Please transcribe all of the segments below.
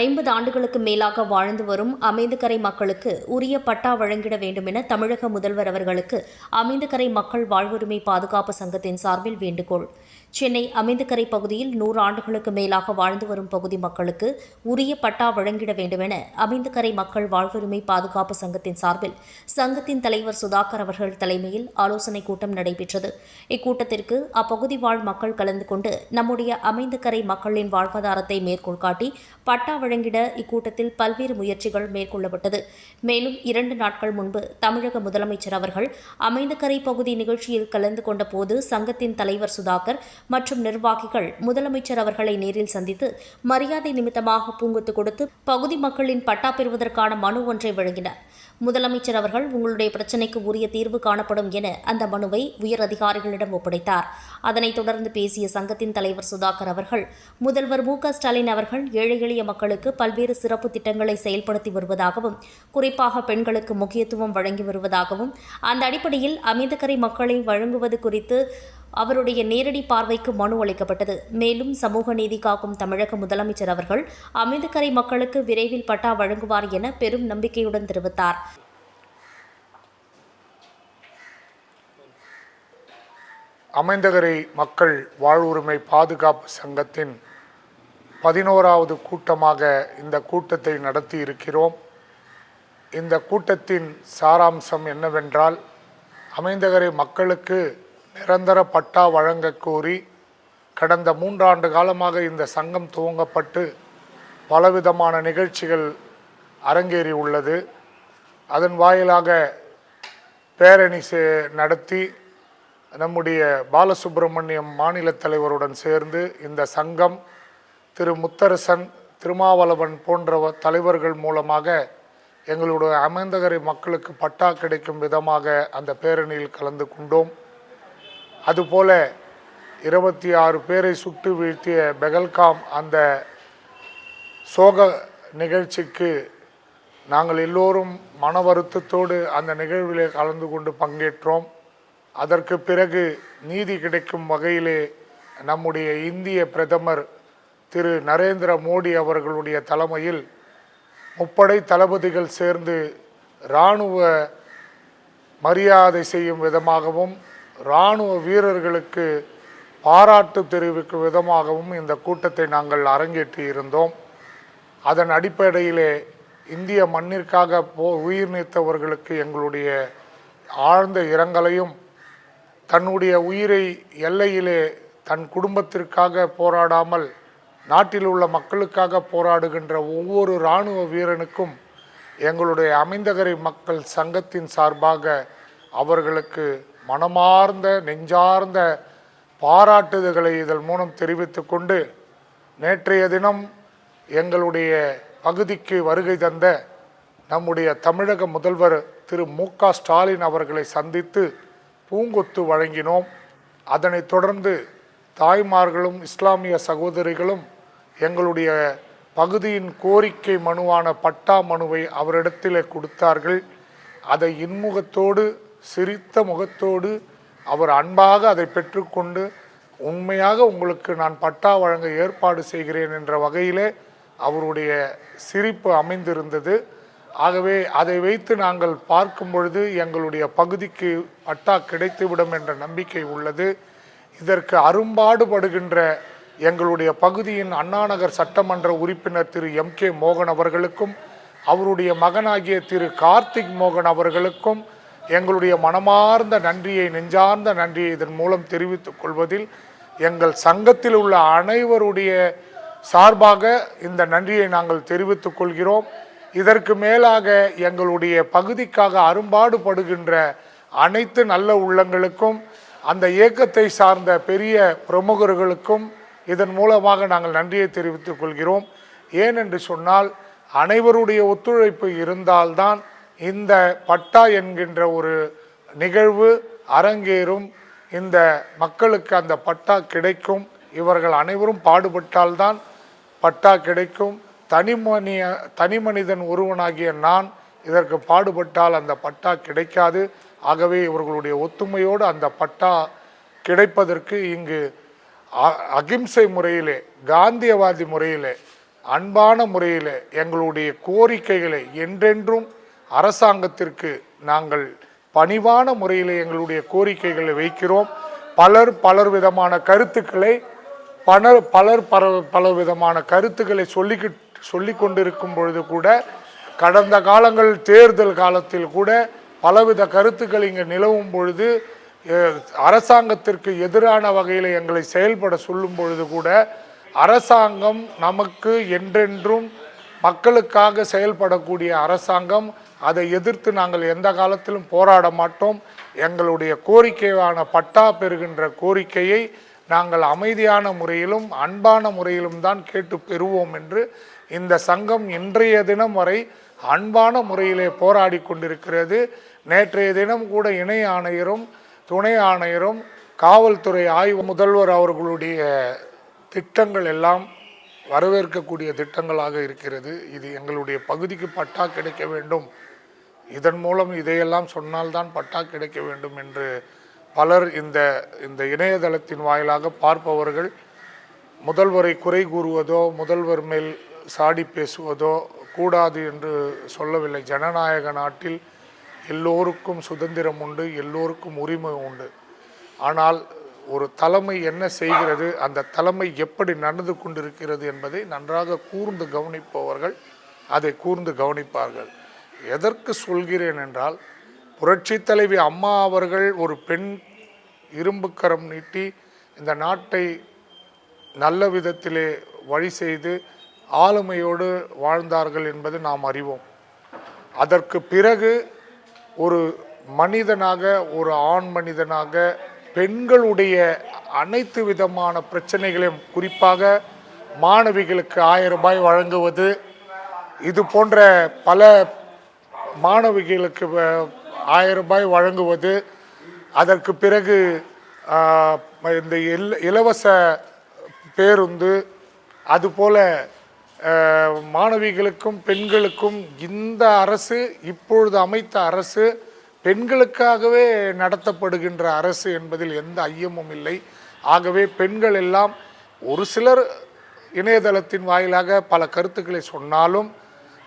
ஐம்பது ஆண்டுகளுக்கு மேலாக வாழ்ந்து வரும் அமைந்துக்கரை மக்களுக்கு உரிய பட்டா வழங்கிட வேண்டும் என தமிழக முதல்வர் அவர்களுக்கு அமைந்துக்கரை மக்கள் வாழ்வுரிமை பாதுகாப்பு சங்கத்தின் சார்பில் வேண்டுகோள். சென்னை அமைந்தக்கரை பகுதியில் நூறு ஆண்டுகளுக்கு மேலாக வாழ்ந்து வரும் பகுதி மக்களுக்கு உரிய பட்டா வழங்கிட வேண்டுமென அமைந்தக்கரை மக்கள் வாழ்வுரிமை பாதுகாப்பு சங்கத்தின் சார்பில் சங்கத்தின் தலைவர் சுதாகர் அவர்கள் தலைமையில் ஆலோசனைக் கூட்டம் நடைபெற்றது. இக்கூட்டத்திற்கு அப்பகுதி வாழ் மக்கள் கலந்து கொண்டு நம்முடைய அமைந்துக்கரை மக்களின் வாழ்வாதாரத்தை மேற்கோள் காட்டி பட்டா வழங்கிட இக்கூட்டத்தில் பல்வேறு முயற்சிகள் மேற்கொள்ளப்பட்டது. மேலும் இரண்டு நாட்கள் முன்பு தமிழக முதலமைச்சர் அவர்கள் அமைந்தக்கரை பகுதி நிகழ்ச்சியில் கலந்து கொண்டபோது சங்கத்தின் தலைவர் சுதாகர் மற்றும் நிர்வாகிகள் முதலமைச்சர் அவர்களை நேரில் சந்தித்து மரியாதை நிமித்தமாக பூங்கொத்து கொடுத்து பகுதி மக்களின் பட்டா பெறுவதற்கான மனு ஒன்றை வழங்கினர். முதலமைச்சர் அவர்கள் உங்களுடைய பிரச்சினைக்கு உரிய தீர்வு காணப்படும் என அந்த மனுவை உயர் அதிகாரிகளிடம் ஒப்படைத்தார். அதனைத் தொடர்ந்து பேசிய சங்கத்தின் தலைவர் சுதாகர் அவர்கள் முதல்வர் மு க ஸ்டாலின் அவர்கள் ஏழை எளிய மக்களுக்கு பல்வேறு சிறப்பு திட்டங்களை செயல்படுத்தி வருவதாகவும் குறிப்பாக பெண்களுக்கு முக்கியத்துவம் வழங்கி வருவதாகவும் அந்த அடிப்படையில் அமிர்தக்கரை மக்களை வழங்குவது குறித்து அவருடைய நேரடி பார்வைக்கு மனு அளிக்கப்பட்டது. மேலும் சமூக நீதி காக்கும் தமிழக முதலமைச்சர் அவர்கள் அமிர்தக்கரை மக்களுக்கு விரைவில் பட்டா வழங்குவார் என பெரும் நம்பிக்கையுடன் தெரிவித்தார். அமைந்தகரை மக்கள் வாழ்வுரிமை பாதுகாப்பு சங்கத்தின் பதினோராவது கூட்டமாக இந்த கூட்டத்தை நடத்தி இருக்கிறோம் இந்த கூட்டத்தின் சாராம்சம் என்னவென்றால் அமைந்தகரை மக்களுக்கு நிரந்தர பட்டா வழங்க கோரி கடந்த மூன்றாண்டு காலமாக இந்த சங்கம் துவங்கப்பட்டு பலவிதமான நிகழ்ச்சிகள் அரங்கேறி உள்ளது. அதன் வாயிலாக பேரணி சே- நடத்தி நம்முடைய பாலசுப்பிரமணியம் மாநில தலைவருடன் சேர்ந்து இந்த சங்கம் திரு முத்தரசன் திருமாவளவன் போன்ற தலைவர்கள் மூலமாக எங்களுடைய அமைந்தகரை மக்களுக்கு பட்டா கிடைக்கும் விதமாக அந்த பேரணியில் கலந்து கொண்டோம். அதுபோல இருபத்தி ஆறு பேரை சுட்டு வீழ்த்திய பெகல்காம் அந்த சோக நிகழ்ச்சிக்கு நாங்கள் எல்லோரும் மன வருத்தத்தோடு அந்த நிகழ்விலே கலந்து கொண்டு பங்கேற்றோம். அதற்கு பிறகு நீதி கிடைக்கும் வகையிலே நம்முடைய இந்திய பிரதமர் திரு நரேந்திர மோடி அவர்களுடைய தலைமையில் முப்படை தளபதிகள் சேர்ந்து இராணுவ மரியாதை செய்யும் விதமாகவும் இராணுவ வீரர்களுக்கு பாராட்டு தெரிவிக்கும் விதமாகவும் இந்த கூட்டத்தை நாங்கள் அரங்கேற்றி இருந்தோம். அதன் அடிப்படையிலே இந்திய மண்ணிற்காக போ உயிர் நீத்தவர்களுக்கு எங்களுடைய ஆழ்ந்த இரங்கலையும் தன்னுடைய உயிரை எல்லையிலே தன் குடும்பத்திற்காக போராடாமல் நாட்டில் உள்ள மக்களுக்காக போராடுகின்ற ஒவ்வொரு இராணுவ வீரனுக்கும் எங்களுடைய அமைந்தகரை மக்கள் சங்கத்தின் சார்பாக அவர்களுக்கு மனமார்ந்த நெஞ்சார்ந்த பாராட்டுதல்களை இதன் மூலம் தெரிவித்து கொண்டு நேற்றைய தினம் எங்களுடைய பகுதிக்கு வருகை தந்த நம்முடைய தமிழக முதல்வர் திரு மு க ஸ்டாலின் அவர்களை சந்தித்து பூங்கொத்து வழங்கினோம். அதனைத் தொடர்ந்து தாய்மார்களும் இஸ்லாமிய சகோதரிகளும் எங்களுடைய பகுதியின் கோரிக்கை மனுவான பட்டா மனுவை அவரிடத்தில் கொடுத்தார்கள். அதை இன்முகத்தோடு சிரித்த முகத்தோடு அவர் அன்பாக அதை பெற்றுக்கொண்டு உண்மையாக உங்களுக்கு நான் பட்டா வழங்க ஏற்பாடு செய்கிறேன் என்ற வகையிலே அவருடைய சிரிப்பு அமைந்திருந்தது. ஆகவே அதை வைத்து நாங்கள் பார்க்கும் பொழுது எங்களுடைய பகுதிக்கு பட்டா கிடைத்துவிடும் என்ற நம்பிக்கை உள்ளது. இதற்கு அரும்பாடுபடுகின்ற எங்களுடைய பகுதியின் அண்ணாநகர் சட்டமன்ற உறுப்பினர் திரு. எம். கே. மோகன் அவர்களுக்கும் அவருடைய மகனாகிய திரு. கார்த்திக் மோகன் அவர்களுக்கும் எங்களுடைய மனமார்ந்த நன்றியை நெஞ்சார்ந்த நன்றியை இதன் மூலம் தெரிவித்துக் கொள்வதில் எங்கள் சங்கத்தில் உள்ள அனைவருடைய சார்பாக இந்த நன்றியை நாங்கள் தெரிவித்துக் கொள்கிறோம். இதற்கு மேலாக எங்களுடைய பகுதிக்காக அரும்பாடுபடுகின்ற அனைத்து நல்ல உள்ளங்களுக்கும் அந்த இயக்கத்தை சார்ந்த பெரிய பிரமுகர்களுக்கும் இதன் மூலமாக நாங்கள் நன்றியை தெரிவித்துக் கொள்கிறோம். ஏனென்று சொன்னால் அனைவருடைய ஒத்துழைப்பு இருந்தால்தான் இந்த பட்டா என்கின்ற ஒரு நிகழ்வு அரங்கேறும் இந்த மக்களுக்கு அந்த பட்டா கிடைக்கும். இவர்கள் அனைவரும் பாடுபட்டால்தான் பட்டா கிடைக்கும். தனிமனிய தனிமனிதன் ஒருவனாகிய நான் இதற்கு பாடுபட்டால் அந்த பட்டா கிடைக்காது. ஆகவே இவர்களுடைய ஒத்துமையோடு அந்த பட்டா கிடைப்பதற்கு இங்கு அ- அகிம்சை முறையிலே காந்தியவாதி முறையிலே அன்பான முறையில் எங்களுடைய கோரிக்கைகளை என்றென்றும் அரசாங்கத்திற்கு நாங்கள் பணிவான முறையில் எங்களுடைய கோரிக்கைகளை வைக்கிறோம். பலர் பலர் விதமான கருத்துக்களை பலர் பலர் பல பல விதமான கருத்துக்களை சொல்லிக்கிட்டு சொல்லி கொண்டிருக்கும் பொழுது கூட கடந்த காலங்கள் தேர்தல் காலத்தில் கூட பலவித கருத்துக்கள் இங்கே நிலவும் பொழுது அரசாங்கத்திற்கு எதிரான வகையில் எங்களை செயல்பட சொல்லும் பொழுது கூட அரசாங்கம் நமக்கு என்றென்றும் மக்களுக்காக செயல்படக்கூடிய அரசாங்கம் அதை எதிர்த்து நாங்கள் எந்த காலத்திலும் போராட மாட்டோம். எங்களுடைய கோரிக்கையான பட்டா பெறுகின்ற கோரிக்கையை நாங்கள் அமைதியான முறையிலும் அன்பான முறையிலும் தான் கேட்டு பெறுவோம் என்று இந்த சங்கம் இன்றைய தினம் வரை அன்பான முறையிலே போராடி கொண்டிருக்கிறது. நேற்றைய தினம் கூட இணை ஆணையரும் துணை ஆணையரும் காவல்துறை ஆய்வு முதல்வர் அவர்களுடைய திட்டங்கள் எல்லாம் வரவேற்கக்கூடிய திட்டங்களாக இருக்கிறது. இது எங்களுடைய பகுதிக்கு பட்டா கிடைக்க வேண்டும். இதன் மூலம் இதையெல்லாம் சொன்னால்தான் பட்டா கிடைக்க வேண்டும் என்று பலர் இந்த இந்த இணையதளத்தின் வாயிலாக பார்ப்பவர்கள் முதல்வரை குறை கூறுவதோ முதல்வர் மேல் சாடி பேசுவதோ கூடாது என்று சொல்லவில்லை. ஜனநாயக நாட்டில் எல்லோருக்கும் சுதந்திரம் உண்டு எல்லோருக்கும் உரிமை உண்டு. ஆனால் ஒரு தலைமை என்ன செய்கிறது அந்த தலைமை எப்படி நடந்து கொண்டிருக்கிறது என்பதை நன்றாக கூர்ந்து கவனிப்பவர்கள் அதை கூர்ந்து கவனிப்பார்கள். எதற்கு சொல்கிறேன் என்றால் புரட்சி தலைவி அம்மா அவர்கள் ஒரு பெண் இரும்புக்கரம் நீட்டி இந்த நாட்டை நல்ல விதத்திலே வழி செய்து ஆளுமையோடு வாழ்ந்தார்கள் என்பது நாம் அறிவோம். அதற்கு பிறகு ஒரு மனிதனாக ஒரு ஆண் மனிதனாக பெண்களுடைய அனைத்து விதமான பிரச்சனைகளையும் குறிப்பாக மாணவிகளுக்கு ஆயிரம் ரூபாய் வழங்குவது இது போன்ற பல மாணவிகளுக்கு வ- ஆயிரம் ரூபாய் வழங்குவது அதற்கு பிறகு இந்த இல் இலவச பேருந்து அதுபோல் மாணவிகளுக்கும் பெண்களுக்கும் இந்த அரசு இப்பொழுது அமைத்த அரசு பெண்களுக்காகவே நடத்தப்படுகின்ற அரசு என்பதில் எந்த ஐயமும் இல்லை. ஆகவே பெண்கள் எல்லாம் ஒரு சிலர் இணையதளத்தின் வாயிலாக பல கருத்துக்களை சொன்னாலும்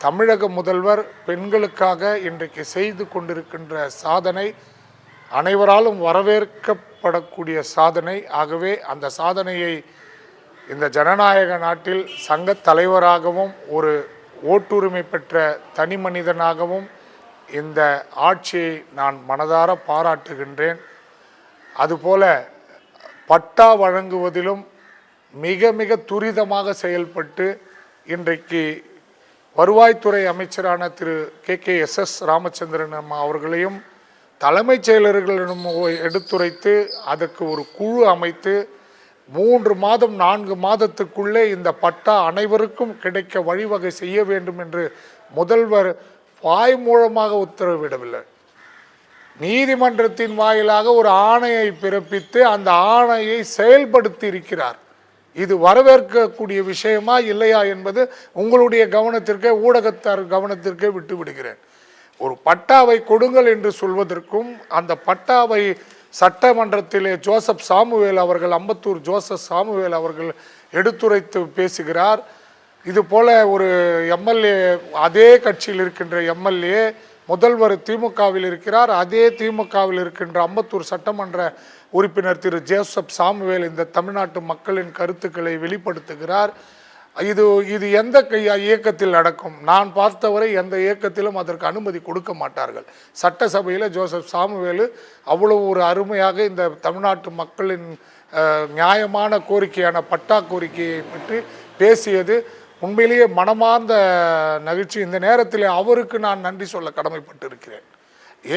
தமிழக முதல்வர் பெண்களுக்காக இன்றைக்கு செய்து கொண்டிருக்கின்ற சாதனை அனைவராலும் வரவேற்கப்படக்கூடிய சாதனை. ஆகவே அந்த சாதனையை இந்த ஜனநாயக நாட்டில் சங்க தலைவராகவும் ஒரு ஓட்டுரிமை பெற்ற தனி மனிதனாகவும் இந்த ஆட்சியை நான் மனதார பாராட்டுகின்றேன். அதுபோல பட்டா வழங்குவதிலும் மிக மிக துரிதமாக செயல்பட்டு இன்றைக்கு வருவாய்த்துறை அமைச்சரான Thiru K K S S Ramachandran அம்மா அவர்களையும் தலைமைச் செயலர்களிடம் எடுத்துரைத்து அதற்கு ஒரு குழு அமைத்து மூன்று மாதம் நான்கு மாதத்துக்குள்ளே இந்த பட்டா அனைவருக்கும் கிடைக்க வழிவகை செய்ய வேண்டும் என்று முதல்வர் வாய் மூலமாக உத்தரவிடவில்லை. நீதிமன்றத்தின் வாயிலாக ஒரு ஆணையை பிறப்பித்து அந்த ஆணையை செயல்படுத்தி இருக்கிறார். இது வரவேற்கக்கூடிய விஷயமா இல்லையா என்பது உங்களுடைய கவனத்திற்கே ஊடகத்தார் கவனத்திற்கே விட்டு விடுகிறேன் ஒரு பட்டாவை கொடுங்கள் என்று சொல்வதற்கும் அந்த பட்டாவை சட்டமன்றத்திலே ஜோசப் சாமுவேல் அவர்கள் அம்பத்தூர் ஜோசப் சாமுவேல் அவர்கள் எடுத்துரைத்து பேசுகிறார். இது போல ஒரு எம்எல்ஏ அதே கட்சியில் இருக்கின்ற எம்எல்ஏ முதல்வர் திமுகவில் இருக்கிறார். அதே திமுகவில் இருக்கின்ற அம்பத்தூர் சட்டமன்ற உறுப்பினர் திரு. ஜோசப் சாமுவேல் இந்த தமிழ்நாட்டு மக்களின் கருத்துக்களை வெளிப்படுத்துகிறார். இது இது எந்த கையா இயக்கத்தில் நடக்கும்? நான் பார்த்தவரை எந்த இயக்கத்திலும் அதற்கு அனுமதி கொடுக்க மாட்டார்கள். சட்டசபையில் ஜோசப் சாமுவேலு அவ்வளவு ஒரு அருமையாக இந்த தமிழ்நாட்டு மக்களின் நியாயமான கோரிக்கையான பட்டா கோரிக்கையை பற்றி பேசியது. உண்மையிலேயே மனமார்ந்த நகிழ்ச்சி இந்த நேரத்தில் அவருக்கு நான் நன்றி சொல்ல கடமைப்பட்டு இருக்கிறேன்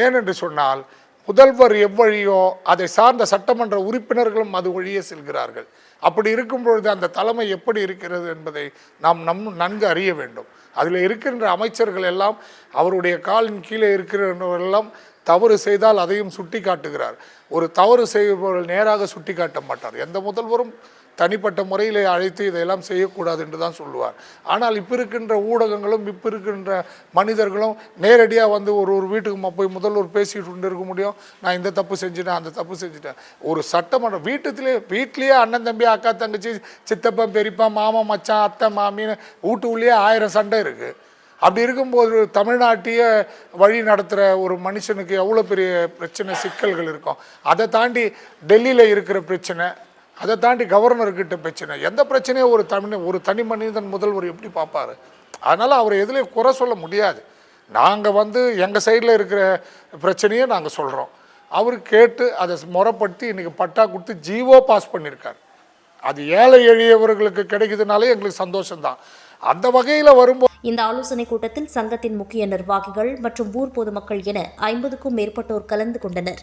ஏனென்று சொன்னால் முதல்வர் எவ்வழியோ அதை சார்ந்த சட்டமன்ற உறுப்பினர்களும் அது வழியே செல்கிறார்கள். அப்படி இருக்கும் பொழுது அந்த தலைமை எப்படி இருக்கிறது என்பதை நாம் நம் நன்கு அறிய வேண்டும். அதில் இருக்கின்ற அமைச்சர்கள் எல்லாம் அவருடைய காலின் கீழே இருக்கிறவர்களெல்லாம் தவறு செய்தால் அதையும் சுட்டி காட்டுகிறார் ஒரு தவறு செய்பவர்கள் நேராக சுட்டி காட்ட மாட்டார். எந்த முதல்வரும் தனிப்பட்ட முறையில் அழைத்து இதையெல்லாம் செய்யக்கூடாது என்று தான் சொல்லுவார். ஆனால் இப்போ இருக்கின்ற ஊடகங்களும் இப்போ இருக்கின்ற மனிதர்களும் நேரடியாக வந்து ஒரு ஒரு வீட்டுக்கு போய் முதல்வர் பேசிட்டு கொண்டு இருக்க முடியும். நான் இந்த தப்பு செஞ்சுட்டேன் அந்த தப்பு செஞ்சுட்டேன். ஒரு சட்டமன்றம் வீட்டுலேயே வீட்லேயே அண்ணன் தம்பி அக்கா தங்கச்சி சித்தப்பன் பெரியப்பா மாமா மச்சான் அத்தை மாமின்னு வீட்டு உள்ளேயே ஆயிரம் சண்டை இருக்குது அப்படி இருக்கும்போது தமிழ்நாட்டையே வழி நடத்துகிற ஒரு மனுஷனுக்கு எவ்வளோ பெரிய பிரச்சனை சிக்கல்கள் இருக்கும். அதை தாண்டி டெல்லியில் இருக்கிற பிரச்சனை அதை தாண்டி கவர்னர்கிட்ட பிரச்சனை. எந்த பிரச்சனையும் ஒரு தமிழ் ஒரு தனி மனிதன் முதல்வர் எப்படி பார்ப்பாரு? அதனால் அவர் எதுலேயும் குறை சொல்ல முடியாது. நாங்கள் வந்து எங்கள் சைடில் இருக்கிற பிரச்சனையை நாங்கள் சொல்கிறோம் அவர் கேட்டு அதை முறைப்படுத்தி இன்றைக்கி பட்டா கொடுத்து ஜீவோ பாஸ் பண்ணியிருக்கார் அது ஏழை எளியவர்களுக்கு கிடைக்குதுனாலே எங்களுக்கு சந்தோஷம்தான். அந்த வகையில் வரும்போது இந்த ஆலோசனைக் கூட்டத்தில் சங்கத்தின் முக்கிய நிர்வாகிகள் மற்றும் ஊர் பொதுமக்கள் என ஐம்பதுக்கும் மேற்பட்டோர் கலந்து கொண்டனர்.